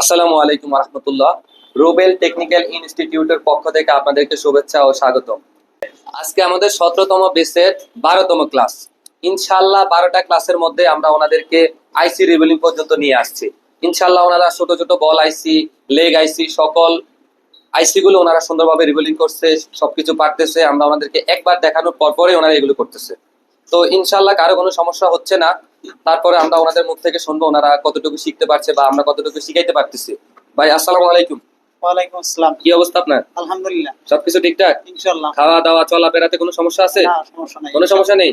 আসসালামু আলাইকুম রহমতুল্লাহ। রোবেল টেকনিক্যাল ইনস্টিটিউটের পক্ষ থেকে আপনাদেরকে শুভেচ্ছা ও স্বাগতম। আজকে আমাদের সতেরোতম বেসের বারোতম ক্লাস। ইনশাল্লাহ বারোটা ক্লাসের মধ্যে আমরা ওনাদেরকে আইসি রিভিলিং পর্যন্ত নিয়ে আসছি। ইনশাল্লাহ ওনারা ছোট ছোট বল আইসি, লেগ আইসি, সকল আইসি গুলো ওনারা সুন্দরভাবে রিভিলিং করছে, সবকিছু পারতেছে। আমরা ওনাদেরকে একবার দেখানোর পর পরে ওনারা এগুলো করতেছে। তো ইনশাল্লাহ কারও কোনো সমস্যা হচ্ছে না। তারপরে আমরা ওনাদের মুখ থেকে শুনব ওনারা কতটুকু শিখতে পারছে বা আমরা কতটুকু শিখাইতে পারতেছি। ভাই আসসালামু আলাইকুম। ওয়ালাইকুম আসসালাম। কি অবস্থা আপনার? আলহামদুলিল্লাহ। সবকিছু ঠিকঠাক? ইনশাআল্লাহ। খাওয়া দাওয়া চলা বেড়াতে কোনো সমস্যা আছে? না সমস্যা নাই। কোনো সমস্যা নেই?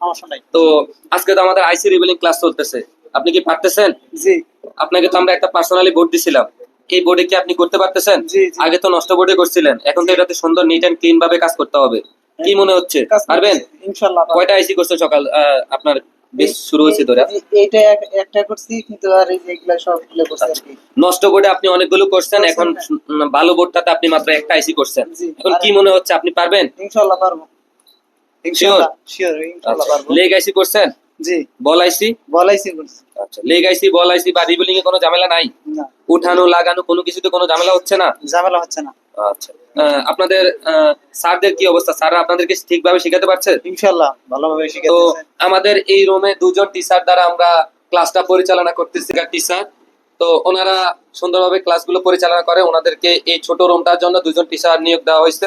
সমস্যা নাই। তো আজকে তো আমাদের আইসি রিভিলিং ক্লাস চলতেছে। আপনি কি পারতেছেন? জি। আপনাকে তো আমরা একটা পার্সোনালি বোর্ড দিছিলাম। এই বোর্ডে কি আপনি করতে পারতেছেন। আগে তো নষ্ট বোর্ডে করছিলেন। এখন তো এটাতে সুন্দর নিট এন্ড ক্লিন ভাবে কাজ করতে হবে। কি মনে হচ্ছে? পারবেন? ইনশাআল্লাহ কয়টা আইসি করছে সকাল আহ, আপনার বেশ শুরু হয়েছে ধরে। এক- একটা করছি কিন্তু আর এগুলা সবগুলো করছি আর কি। নষ্ট বোর্ডে আপনি অনেকগুলো করছেন এখন। ভালো বোর্ডটাতে আপনি মাত্র একটা আইসি করছেন। এখন কি মনে হচ্ছে আপনি পারবেন? ইনশাআল্লাহ পারব। ইনশাআল্লাহ শিওর ইনশাআল্লাহ পারব। লেগ আইসি করছেন? জি। বল আইসি বলাইছি করছি। আচ্ছা লেগ আইসি বল আইসি বা রিবিলিং এ কোনো ঝামেলা নাই? না। উঠানো লাগানো কোনো কিছুতে কোনো ঝামেলা হচ্ছে না? ঝামেলা হচ্ছে না। আচ্ছা। আপনাদের স্যারদের কি অবস্থা? স্যাররা আপনাদেরকে ঠিকভাবে শেখাতে পারছে? ইনশাআল্লাহ ভালোভাবে তো আমাদের এই রুমে দুজন টিচার দ্বারা আমরা ক্লাসটা পরিচালনা করতেছি টিচার তো ওনারা সুন্দরভাবে ক্লাসগুলো পরিচালনা করে। ওনাদেরকে এই ছোট রুমটার জন্য দুজন টিচার নিয়োগ দেওয়া হয়েছে।